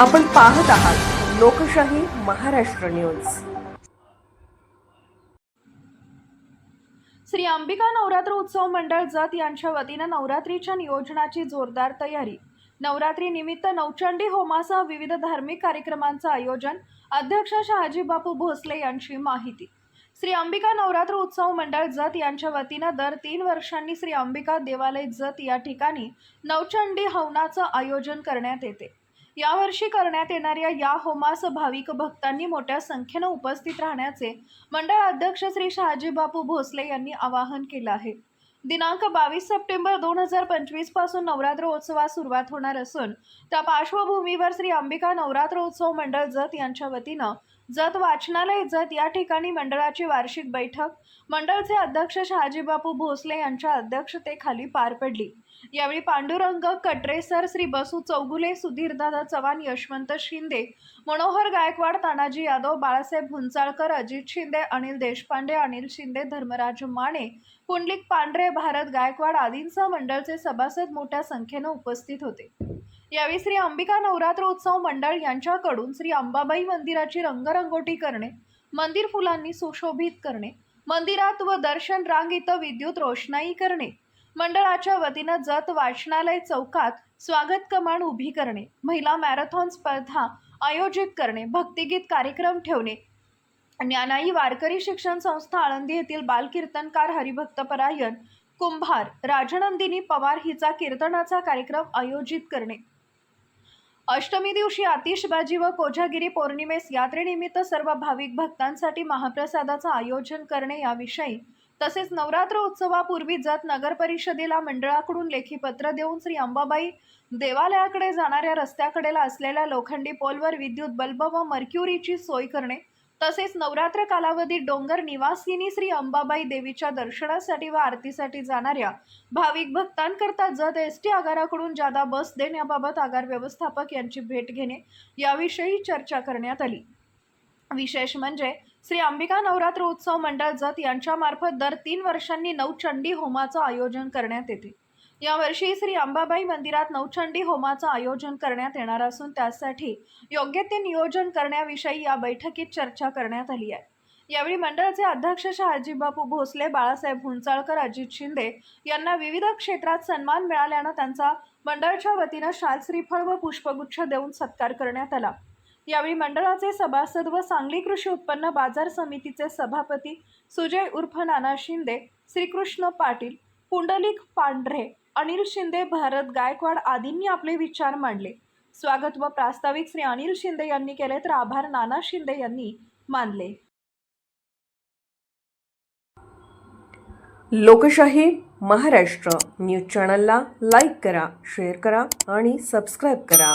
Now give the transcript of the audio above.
आपण पाहत आहात लोकशाही महाराष्ट्र न्यूज. श्री अंबिका नवरात्र उत्सव मंडळ जत यांच्या वतीनं नवरात्रीच्या नियोजनाची जोरदार तयारी. नवरात्री निमित्त नवचंडी होमासह विविध धार्मिक कार्यक्रमांचं आयोजन अध्यक्ष शहाजी बापू भोसले यांची माहिती. श्री अंबिका नवरात्र उत्सव मंडळ जत यांच्या वतीनं दर तीन वर्षांनी श्री अंबिका देवालय जत या ठिकाणी नवचंडी हवनाचं आयोजन करण्यात येते. यावर्षी करण्यात येणाऱ्या या होमास भाविक भक्तांनी मोठ्या संख्येनं उपस्थित राहण्याचे मंडळ अध्यक्ष श्री शहाजी बापू भोसले यांनी आवाहन केलं आहे. दिनांक बावीस सप्टेंबर दोन हजार पंचवीसपासून नवरात्र उत्सवास सुरुवात होणार असून त्या पार्श्वभूमीवर श्री अंबिका नवरात्र उत्सव मंडळ जत यांच्या वतीनं जत वाचनालय जत या ठिकाणी मंडळाची वार्षिक बैठक. मंडळचे अध्यक्ष शहाजीबापू भोसले यांच्या अध्यक्षतेखाली पार पडली. यावेळी पांडुरंग कटरेसर श्री बसू चौगुले सुधीरदादा चव्हाण यशवंत शिंदे मनोहर गायकवाड तानाजी यादव बाळासाहेब हुंचाळकर अजित शिंदे अनिल देशपांडे अनिल शिंदे धर्मराज माने पुंडलिक पांढरे भारत गायकवाड आदींसह मंडळचे सभासद मोठ्या संख्येनं उपस्थित होते. यावेळी श्री अंबिका नवरात्र उत्सव मंडळ यांच्याकडून श्री अंबाबाई मंदिराची रंगरंगोटी करणे मंदिर फुलांनी सुशोभित करणे मंदिरात व दर्शन रांग इथं विद्युत रोषणाई करणे मंडळाच्या वतीनं जत वाचनालय चौकात स्वागत कमान उभी करणे महिला मॅरेथॉन स्पर्धा आयोजित करणे भक्तिगीत कार्यक्रम ठेवणे. ज्ञानाई वारकरी शिक्षण संस्था आळंदी येथील बालकीर्तनकार हरिभक्तपरायण कुंभार राजनंदिनी पवार हिचा कीर्तनाचा कार्यक्रम आयोजित करणे. अष्टमी दिवशी आतिषबाजी व कोजागिरी पौर्णिमेस यात्रेनिमित्त सर्व भाविक भक्तांसाठी महाप्रसादाचं आयोजन करणे याविषयी तसेच नवरात्र उत्सवापूर्वी जात नगर परिषदेला मंडळाकडून लेखी पत्र देऊन श्री अंबाबाई देवालयाकडे जाणाऱ्या रस्त्याकडेला असलेल्या लोखंडी पोलवर विद्युत बल्ब व मर्क्युरीची सोय करणे तसेच नवरात्र कालावधीत डोंगर निवासिनी श्री अंबाबाई देवीच्या दर्शनासाठी व आरतीसाठी जाणाऱ्या भाविक भक्तांकरता जत एस टी आगाराकडून जादा बस देण्याबाबत आगार व्यवस्थापक यांची भेट घेणे याविषयी चर्चा करण्यात आली. विशेष म्हणजे श्री अंबिका नवरात्र उत्सव मंडळ जत यांच्यामार्फत दर तीन वर्षांनी नवचंडी होमाचं आयोजन करण्यात येते. यावर्षी श्री अंबाबाई मंदिरात नवचंडी होमाचं आयोजन करण्यात येणार असून त्यासाठी योग्य ते नियोजन करण्याविषयी या बैठकीत चर्चा करण्यात आली आहे. यावेळी मंडळाचे अध्यक्ष शहाजीबापू भोसले बाळासाहेब हुंचाळकर अजित शिंदे यांना विविध क्षेत्रात सन्मान मिळाल्यानं त्यांचा मंडळाच्या वतीनं शाल श्रीफळ व पुष्पगुच्छ देऊन सत्कार करण्यात आला. यावेळी मंडळाचे सभासद व सांगली कृषी उत्पन्न बाजार समितीचे सभापती सुजय उर्फ नाना शिंदे श्रीकृष्ण पाटील पुंडलिक पांढरे अनिल शिंदे भारत गायकवाड आदींनी आपले विचार मांडले. स्वागत व प्रास्ताविक श्री अनिल शिंदे यांनी केले तर आभार नाना शिंदे यांनी मानले. लोकशाही महाराष्ट्र न्यूज चॅनलला लाईक करा शेअर करा आणि सबस्क्राईब करा.